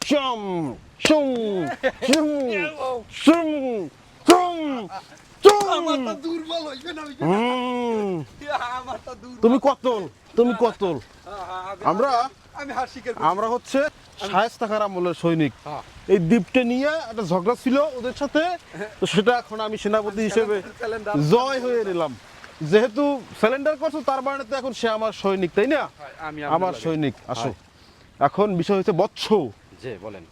চম চুম চুম চুম চুম তুমি কতল? তুমি কতল? আমি- আমরা আমরা হচ্ছে শায়েস্তাখার আমলের সৈনিক। হ্যাঁ। এই দ্বীপটা নিয়ে একটা ঝগড়া ছিল ওদের সাথে। তো সেটা এখন আমি সেনাপতি হিসেবে জয় হয়ে নিলাম। যেহেতু সিলিন্ডার করছ তার মানে তো এখন সে আমার সৈনিক তাই না? আমি আমার সৈনিক। আসো। এখন বিষয় হচ্ছে বৎস। জি বলেন।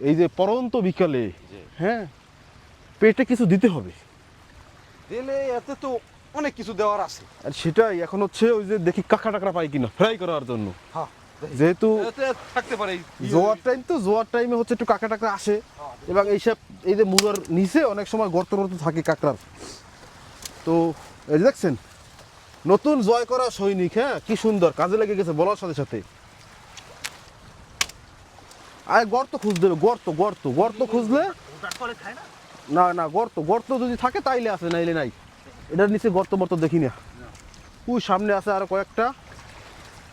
এই যে পরন্ত বিকালে। হ্যাঁ পেটে কিছু দিতে হবে। দিলে এতে তো অনেক কিছু দেওয়ার আছে। আর সেটাই এখন হচ্ছে ওই যে দেখি কাঁকড়া টাকড়া পাই কিনা ফ্রাই করার জন্য। হ্যাঁ যেহেতু থাকতে পারে। জোয়ার টাইম তো জোয়ার টাইমে হচ্ছে একটু কাঁকড়া টাকড়া আসে। হ্যাঁ, এবং এইসব এই যে মুরার নিচে অনেক সময় গর্ত গর্ত থাকে কাঁকড়ার। তো এই দেখছেন নতুন জয় করা সৈনিক হ্যাঁ কি সুন্দর কাজে লেগে গেছে বলার সাথে সাথে। আয় গর্ত খুঁজতে হবে গর্ত গর্ত গর্ত খুঁজলে? না? না গর্ত গর্ত যদি থাকে তাইলে আছে নাইলে নাই। এটার নিচে গর্ত মর্ত দেখি না। ওই সামনে আছে আর কয়েকটা।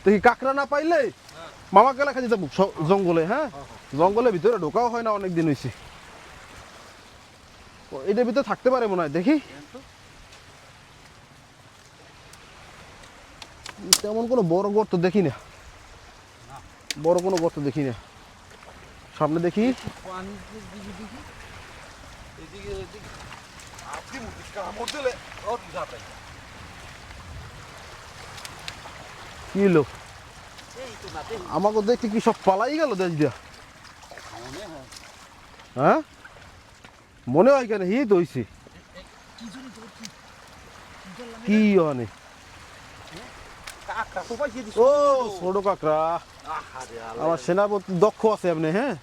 দেখি কাঁকড়া না পাইলে মামা গেলে খালি যাব। জঙ্গলে হ্যাঁ? জঙ্গলের ভিতরে ঢোকাও হয় না অনেক দিন হয়েছে এটার ভিতরে থাকতে পারে মনে হয়। দেখি। তেমন কোনো বড় গর্ত দেখি না। বড় কোনো গর্ত দেখি না। সামনে দেখি। কি আমাকে দেখতে কি সব পালাই গেল দেশ দিয়া? হ্যাঁ? মনে হয় কেন হি তো হইছে? কি অনেক ও, ছোট আহারে আমার সেনাপতি দক্ষ আছে আপনি হ্যাঁ?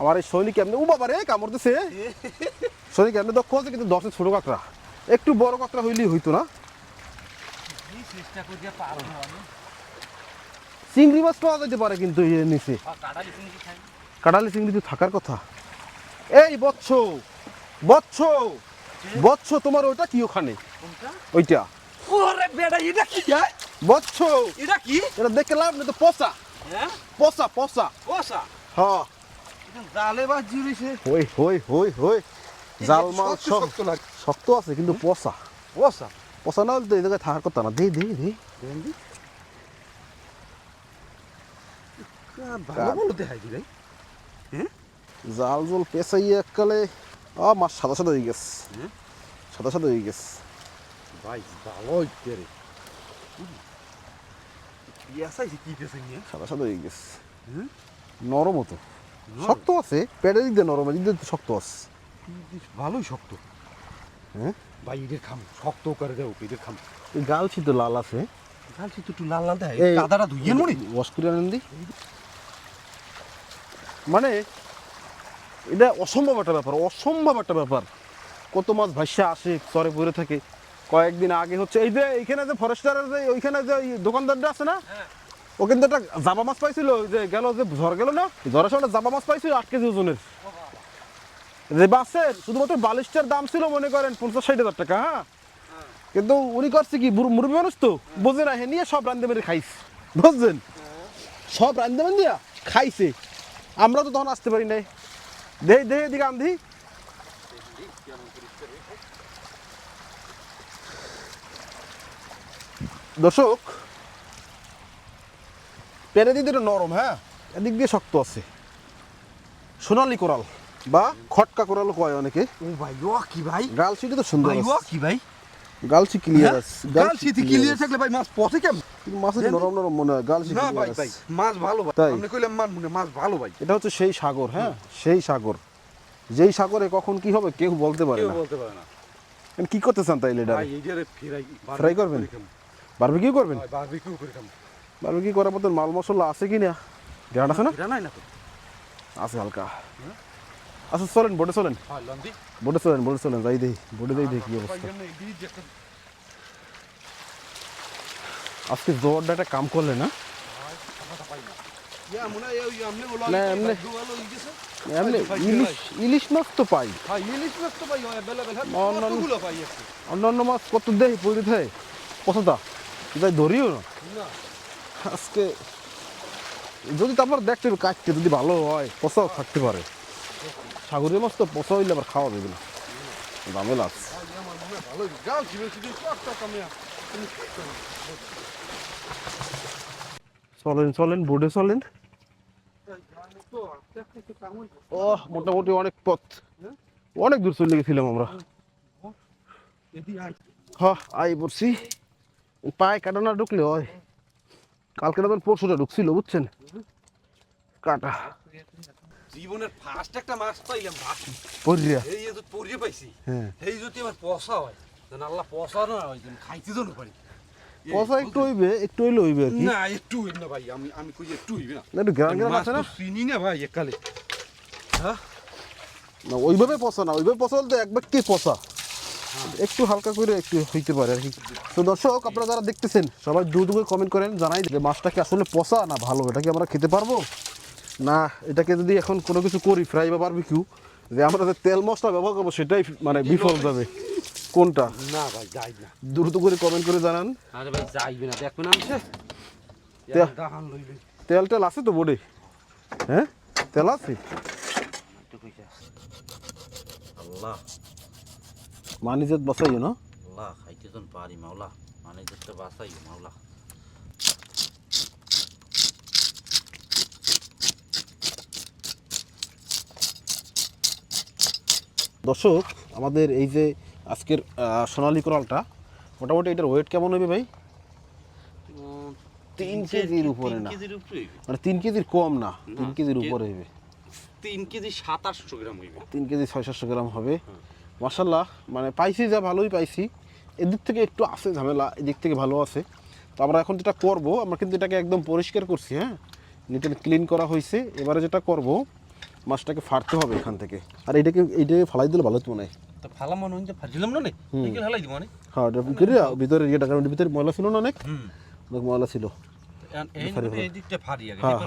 আমার এই সৈনিক এমনি ও বাবা রে কামড় দিছে। সৈনিক এমনি দক্ষ আছে কিন্তু দশে ছোট কাকরা একটু বড় কাকরা হইলেই হইতো না? না চিংড়ি মাছ পাওয়া যেতে পারে কিন্তু এর নিচে। কাটালি চিংড়ি তো থাকার কথা। এই বৎস বৎস বৎস তোমার ওইটা কি ওখানে? ওইটা। ওরে বেটা এটা কি? বৎস। এটা কি? এটা দেখে লাভ নেই তো পচা। হ্যাঁ? পচা পচা। হ্যাঁ। জালে বা জিরিছে হই হই হই হই। জাল মাল শক্ত লাগে। শক্ত আছে কিন্তু পচা। ওসা পচা না হলে থাকার কথা না। দে দে দে। দেন্দি ভালো দেখাই দি ভাই জাল জল পেঁচাই এককালে আ মাছ সাদা সাদা হয়ে গেছে। হুম? সাদা সাদা হয়ে গেছে। ভাই ভালো হইতে রে পিয়াসাইছে কি পেছে নিয়ে সাদা সাদা হয়ে গেছে নরম তো শক্ত আছে পেটের দিক দিয়ে নরম দিক দিয়ে শক্ত আছে ভালোই শক্ত হ্যাঁ ভাই এদের খাম শক্ত করে দেও এদের খাম এই গালছি তো লাল আছে তো একটু লাল লাল দেয় কাদাটা ধুইয়ে মরি ওয়াশ করে আনেন দি মানে এটা অসম্ভব একটা ব্যাপার অসম্ভব একটা ব্যাপার কত মাছ ভাসা আসে চরে পড়ে থাকে কয়েকদিন আগে হচ্ছে এই যে এইখানে যে ফরেস্টারের যে ওইখানে যে দোকানদারটা আছে না ও কিন্তু একটা জাবা মাছ পাইছিল যে গেল যে ঝড় গেল না ঝড়ের সময় জাবা মাছ পাইছিল আট কেজি ওজনের। যে বাসের শুধুমাত্র বালিশটার দাম ছিল মনে করেন পঞ্চাশ ষাট হাজার টাকা হ্যাঁ। কিন্তু উনি করছে কি মুরব্বী মানুষ তো বোঝে না হে নিয়ে সব রান্ধে মেরে খাইছে বুঝছেন? সব রান্ধে মেরে খাইছে। আমরা তো তখন আসতে পারি নাই। দেই দেই এদিকে আন্ধি দর্শক পেরে দিকে নরম হ্যাঁ? এদিক দিয়ে শক্ত আছে। সোনালি কোরাল বা খটকা কোরাল কয় অনেকে? ও ভাই ও কি ভাই? গালসিটি তো সুন্দর ও কি ভাই? গালসি ক্লিয়ার আছে। ক্লিয়ার থাকলে ভাই মাছ পথে কেমন? কিন্তু মাছের নরম নরম মনে হয় গালসি না ভাই ভাই মাছ ভালো ভাই। আপনি কইলাম মান মনে মাছ ভালো ভাই। এটা হচ্ছে সেই সাগর হ্যাঁ? সেই সাগর। যেই সাগরে কখন কি হবে কেউ বলতে পারে কেউ না। বলতে পারে না। কি করতে চান তাইলে এটা ভাই ফ্রাই করবেন? বারবিকিউ করবেন? বারবিকিউ করে বারবিকিউ করার মতন মাল মশলা আছে কি না? জ্ঞান আছে না? নাই না আছে হালকা। আচ্ছা চলেন বোটে চলেন। হয় বোটে চলেন বোটে চলেন যাই দেই বোটে যাই দেখি কি অবস্থা। আজকে জোরটা একটা কাম করলে না? হয় ইলিশ মাছ তো পাই। হ্যাঁ হ্যাঁ অন্যান্য মাছ কত দেয় পড়ে থাকে পচা যাই ধরিও না? আজকে যদি তারপর দেখতে হবে কাটতে যদি ভালো হয় পচাও থাকতে পারে। সাগরের মাছ তো পচা হইলে আবার খাওয়া যাবে না। দামে হয় কামিয়া চলেন চলেন বোর্ডে চলেন। ও মোটামুটি অনেক পথ। অনেক দূর চলে গেছিলাম আমরা। এদি হ আই পড়ছি পায়ে কাটা না ঢুকলে হয়। কালকে না পরশুটা ঢুকছিল বুঝছেন? কাটা। জীবনের ফার্স্ট একটা মাছ পাইলাম পরিয়া। এই যে পরিয়ে পাইছি। হ্যাঁ। এই যদি আমার পয়সা হয় যেন আল্লাহ পয়সা না হয় খাইতে যেন পারি। পয়সা একটু হইবে একটু হইলে হইবে আর কি। না একটু হইবে না ভাই আমি আমি কই একটু হইবে না। না একটু গ্রাম গ্রাম আছে না? চিনি না ভাই একালে। হ্যাঁ? না ওইভাবে পচা না ওইভাবে পচা বলতে এক ব্যক্তি পচা। একটু হালকা করে একটু হইতে পারে আর কি। তো দর্শক আপনারা যারা দেখতেছেন সবাই দ্রুত করে কমেন্ট করেন জানাই যে মাছটা কি আসলে পচা না ভালো এটা কি আমরা খেতে পারব? না এটাকে যদি এখন কোনো কিছু করি ফ্রাই বা বারবিকিউ যে আমরা যে তেল মশলা ব্যবহার করব সেটাই মানে বিফল যাবে। কোনটা? না ভাই যাই না। দ্রুত করে কমেন্ট করে জানান। আরে ভাই যাইবে না দেখবেন লইলে তেল টেল আছে তো বোর্ডে? হ্যাঁ? তেল আছে? একটু কইছা। আল্লাহ। মানিজত বাসাইও না? আল্লাহ খাইতে যখন পারি মাওলা। মানে যেতে বাঁচাই মাওলা। দর্শক আমাদের এই যে আজকের সোনালি কোরালটা মোটামুটি এটার ওয়েট কেমন হবে ভাই? তিন কেজির উপরে না। কেজির উপরে হইবে। মানে তিন কেজির কম না তিন কেজির উপরে হবে তিন কেজি সাতাশশো গ্রাম হইবে। তিন কেজি ছয় সাতশো গ্রাম হবে। মার্শাল্লাহ মানে পাইছি যা ভালোই পাইছি। এদিক থেকে একটু আছে ঝামেলা এদিক থেকে ভালো আছে। তো আমরা এখন যেটা করব আমরা কিন্তু এটাকে একদম পরিষ্কার করছি হ্যাঁ? নিট অ্যান্ড ক্লিন করা হয়েছে এবারে যেটা করব মাছটাকে ফাড়তে হবে এখান থেকে। আর এটাকে এইটাকে ফালাই দিলে ভালো হতো মনে হয়। তো ফালা মনে হয় না হ্যাঁ ভিতরে ইয়েটা কারণ ভিতরে ময়লা ছিল না অনেক। অনেক ময়লা ছিল। হ্যাঁ, হ্যাঁ।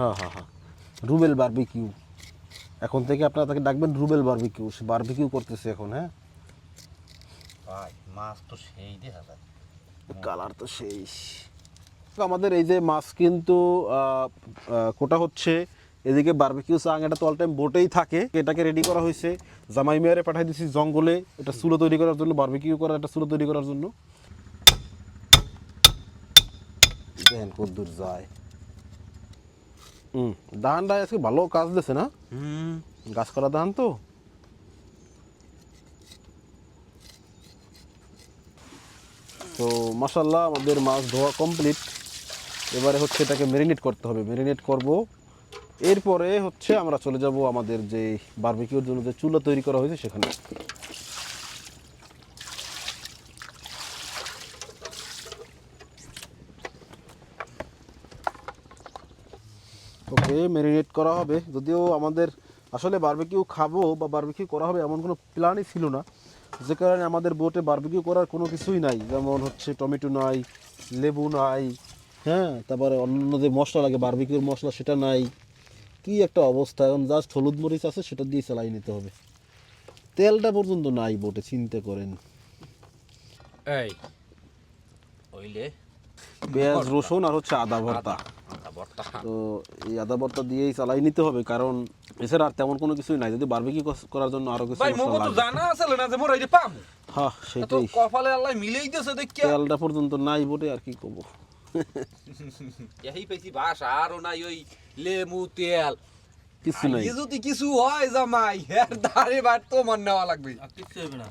হ্যাঁ হ্যাঁ হ্যাঁ। রুবেল বারবিকিউ। এখন থেকে আপনারা তাকে ডাকবেন রুবেল বারবিকিউ সে বারবিকিউ করতেছে এখন হ্যাঁ? ভাই মাছ তো সেই দেখা যায় কালার তো সেই। তো আমাদের এই যে মাছ কিন্তু কোটা হচ্ছে এদিকে বারবিকিউ চাং এটা তো অল টাইম বোটেই থাকে। এটাকে রেডি করা হয়েছে। জামাই মেয়ারে পাঠাই দিয়েছি জঙ্গলে এটা চুলো তৈরি করার জন্য বারবিকিউ করার একটা চুলো তৈরি করার জন্য। দেখেন কদ্দূর যায়। হুম ধানটা আজকে ভালো কাজ দিয়েছে না? হুম। গাছ করা ধান তো? তো মাসাল্লাহ আমাদের মাছ ধোয়া কমপ্লিট। এবারে হচ্ছে এটাকে মেরিনেট করতে হবে। মেরিনেট করব। এরপরে হচ্ছে আমরা চলে যাব আমাদের যে বারবিকিউর জন্য যে চুলা তৈরি করা হয়েছে সেখানে। ওকে মেরিনেট করা হবে। যদিও আমাদের আসলে বারবিকিউ খাব বা বারবিকিউ করা হবে এমন কোনো প্ল্যানই ছিল না। যে কারণে আমাদের বোটে বারবিকিউ করার কোনো কিছুই নাই। যেমন হচ্ছে টমেটো নাই, লেবু নাই হ্যাঁ তারপরে অন্য যে মশলা লাগে বারবিকিউর মশলা সেটা নাই। কি একটা অবস্থা, এখন জাস্ট হলুদ মরিচ আছে, সেটা দিয়ে চালাই নিতে হবে। তেলটা পর্যন্ত নাই বোটে চিন্তা করেন। এই, ওইলে পেঁয়াজ রসুন আর হচ্ছে আদা ভর্তা। তো এই আদা ভর্তা দিয়েই চালাই নিতে হবে কারণ এছাড়া আর তেমন কোনো কিছুই নাই। যদি বারবিকিউ করার জন্য আরও কিছু ভাই মশলা তো জানা আছে না যে মোর এই যে পাম? হ্যাঁ সেটাই। কপালে আল্লাহ মিলেই দিয়েছে দেখিয়া তেলটা পর্যন্ত নাই বটে আর কি করব? এই পেছি বাস আরও নাই ওই লেবু তেল। কিছু নাই। যদি কিছু হয় জামাই এর দাঁড়ে বাট তো মন নেওয়া লাগবে। কিছু হবে না।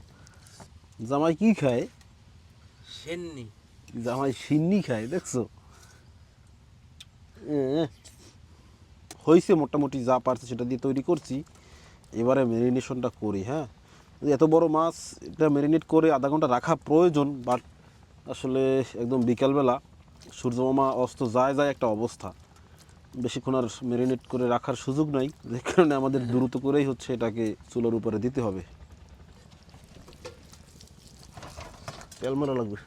জামাই কি খায়? সেননি। জামাই সিন্নি খায়, দেখছ? হয়েছে মোটামুটি যা পারছে সেটা দিয়ে তৈরি করছি। এবারে ম্যারিনেশনটা করি হ্যাঁ? এত বড় মাছ, এটা ম্যারিনেট করে আধা ঘণ্টা রাখা প্রয়োজন, বাট আসলে একদম বিকালবেলা সূর্যমামা অস্ত যায় যায় একটা অবস্থা। বেশিক্ষণ আর ম্যারিনেট করে রাখার সুযোগ নাই, যে কারণে আমাদের দ্রুত করেই হচ্ছে এটাকে চুলোর উপরে দিতে হবে। তেল মারা লাগবে।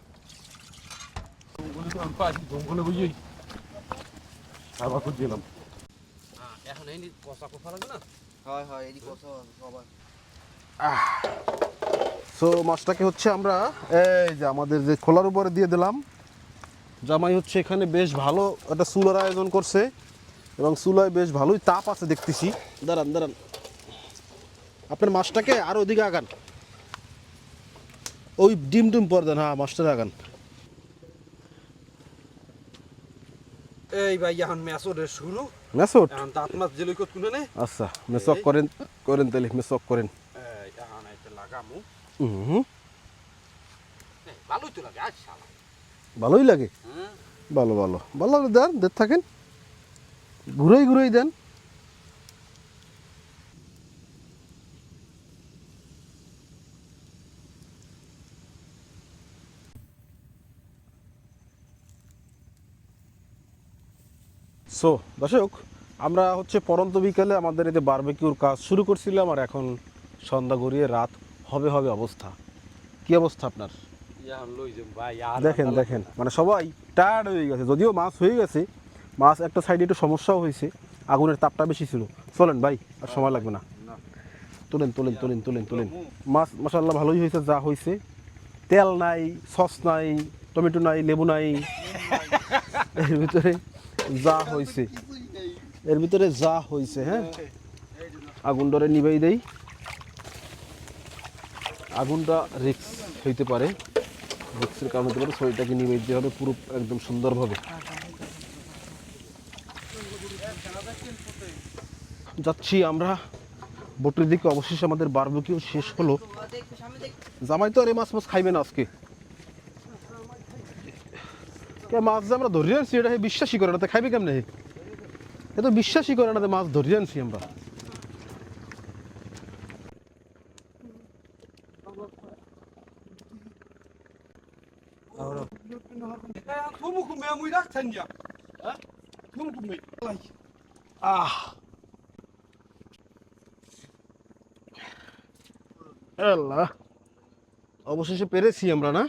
জঙ্গলে বুঝি আবার খুঁজছিলাম এখন এই কষা কষা লাগবে না হয় হয় এদিকে কথা সবাই। সো মাছটাকে হচ্ছে আমরা এই যে আমাদের যে খোলার উপরে দিয়ে দিলাম। জামাই হচ্ছে এখানে বেশ ভালো একটা চুলার আয়োজন করছে এবং চুলায় বেশ ভালোই তাপ আছে দেখতেছি। দাঁড়ান দাঁড়ান। আপনার মাছটাকে আর ওদিকে আগান। ওই ডিম ডিম পর দেন হ্যাঁ মাছটা আগান। এই ভাই এখন ম্যাচের শুরু। মেসট এখন দাঁত মাছ জেলে কত কোনে নে? আচ্ছা মেসক করেন করেন তাহলে মেসক করেন। এই এখন লাগামু। হুম ভালোই তো লাগে আজ শালা। ভালোই লাগে? ভালো ভালো। ভালো দেন দেন থাকেন। ঘুরেই ঘুরেই দেন। সো দর্শক আমরা হচ্ছে পরন্ত বিকালে আমাদের এতে বারবেকিউর কাজ শুরু করছিলাম আর এখন সন্ধ্যা গড়িয়ে রাত হবে হবে অবস্থা। কি অবস্থা আপনার? দেখেন দেখেন। মানে সবাই টায়ার্ড হয়ে গেছে যদিও মাছ হয়ে গেছে মাছ একটা সাইডে একটু সমস্যাও হয়েছে আগুনের তাপটা বেশি ছিল। চলেন ভাই আর সময় লাগবে না। তোলেন তোলেন তোলেন তোলেন তোলেন। মাছ মশাল্লা ভালোই হয়েছে যা হয়েছে। তেল নাই সস নাই টমেটো নাই। লেবু নাই। এর ভিতরে যা হয়েছে এর ভিতরে যা হয়েছে হ্যাঁ? আগুন ডরে নিবাই দেই। আগুনটা রিক্স হইতে পারে। রিক্সের কারণ হতে পারে শরীরটাকে নিবে দিতে হবে পুরো একদম সুন্দরভাবে। যাচ্ছি আমরা। বোটের দিকে অবশেষে আমাদের বারবিকিউ শেষ হলো। জামাই তো আর এই মাছ মাছ খাইবে না আজকে। মাছ যে আমরা ধরে আনছি এটা বিশ্বাসই করে না। তো খাইবে কেমনে এ তো বিশ্বাসই করে না মাছ ধরে আনছি আমরা। আহ আল্লাহ। অবশেষে পেরেছি আমরা না?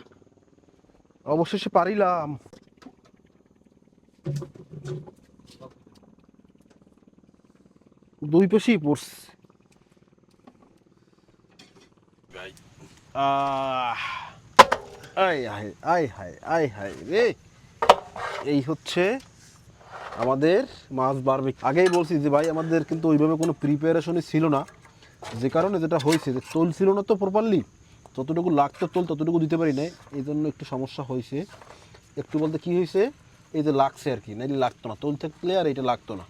অবশেষে পারিলাম। দুই পেশি পড়ছে। আয় হায় আয় হায় আয় হায় রে। এই হচ্ছে আমাদের মাছ বাড়বে আগেই বলছি যে ভাই আমাদের কিন্তু ওইভাবে কোনো প্রিপারেশনই ছিল না। যে কারণে যেটা হয়েছে যে তোল ছিল না তো প্রপারলি যতটুকু লাগতো তোল ততটুকু দিতে পারি নাই। এই জন্য একটু সমস্যা হয়েছে। একটু বলতে কি হয়েছে? এই যে লাগছে আর কি নাইলে লাগতো না, তোল থাকলে আর এটা লাগতো না।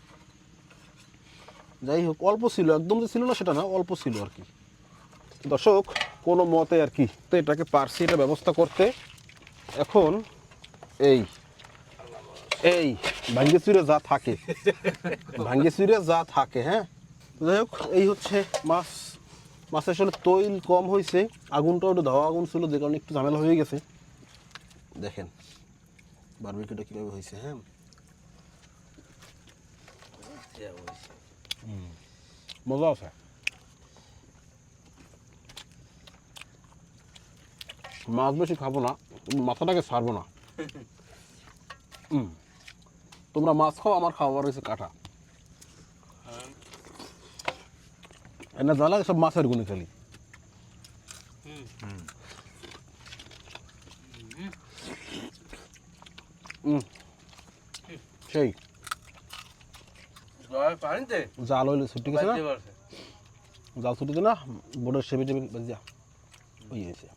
যাই হোক অল্প ছিল, একদম যে ছিল না, সেটা না, অল্প ছিল আর কি। দর্শক, কোনো মতে আর কি, তো এটাকে পারছি এটা ব্যবস্থা করতে, এখন এই এই ভাঙ্গে চুরে যা থাকে ভাঙ্গে চুরে যা থাকে হ্যাঁ? যাই হোক, এই হচ্ছে মাছ মাছের আসলে তৈল কম হয়েছে আগুনটাও একটু ধাওয়া আগুন ছিল, যে কারণে একটু ঝামেলা হয়ে গেছে। দেখেন বারবিকিউটা কীভাবে হয়েছে হ্যাঁ? মজা আছে। মাছ বেশি খাব না মাথাটাকে ছাড়বো না। হুম। তোমরা মাছ খাও আমার খাওয়ার হয়েছে কাটা। এনে জ্বালা সব মাছের গুণে খালি। সেই। জাল হইলে ছুটি গেছে না? জাল ছুটি না বোর্ডের সেবে টেবিল বাজিয়া ওই হয়েছে